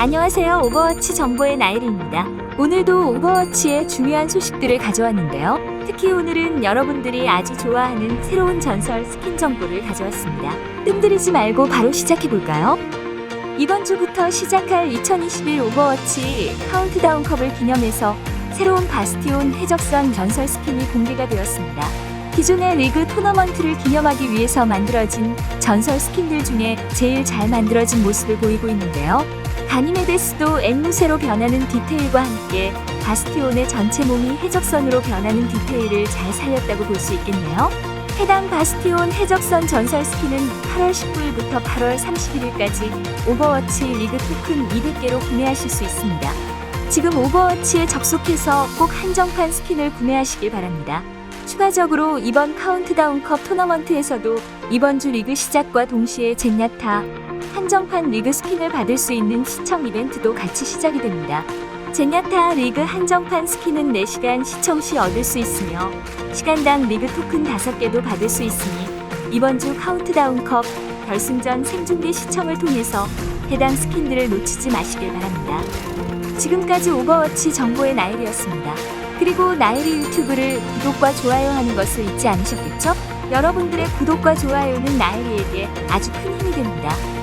안녕하세요. 오버워치 정보의 나일입니다. 오늘도 오버워치의 중요한 소식들을 가져왔는데요. 특히 오늘은 여러분들이 아주 좋아하는 새로운 전설 스킨 정보를 가져왔습니다. 뜸들이지 말고 바로 시작해볼까요? 이번 주부터 시작할 2021 오버워치 카운트다운 컵을 기념해서 새로운 바스티온 해적선 전설 스킨이 공개가 되었습니다. 기존의 리그 토너먼트를 기념하기 위해서 만들어진 전설 스킨들 중에 제일 잘 만들어진 모습을 보이고 있는데요. 가니메데스도 앵무새로 변하는 디테일과 함께 바스티온의 전체 몸이 해적선으로 변하는 디테일을 잘 살렸다고 볼 수 있겠네요. 해당 바스티온 해적선 전설 스킨은 8월 19일부터 8월 31일까지 오버워치 리그 토큰 200개로 구매하실 수 있습니다. 지금 오버워치에 접속해서 꼭 한정판 스킨을 구매하시길 바랍니다. 추가적으로 이번 카운트다운 컵 토너먼트에서도 이번 주 리그 시작과 동시에 젠야타 한정판 리그 스킨을 받을 수 있는 시청 이벤트도 같이 시작이 됩니다. 젠야타 리그 한정판 스킨은 4시간 시청 시 얻을 수 있으며 시간당 리그 토큰 5개도 받을 수 있으니 이번 주 카운트다운 컵 결승전 생중계 시청을 통해서 해당 스킨들을 놓치지 마시길 바랍니다. 지금까지 오버워치 정보의 나일이었습니다. 그리고 나일이 유튜브를 구독과 좋아요 하는 것을 잊지 않으셨겠죠? 여러분들의 구독과 좋아요는 나일이에게 아주 큰 힘이 됩니다.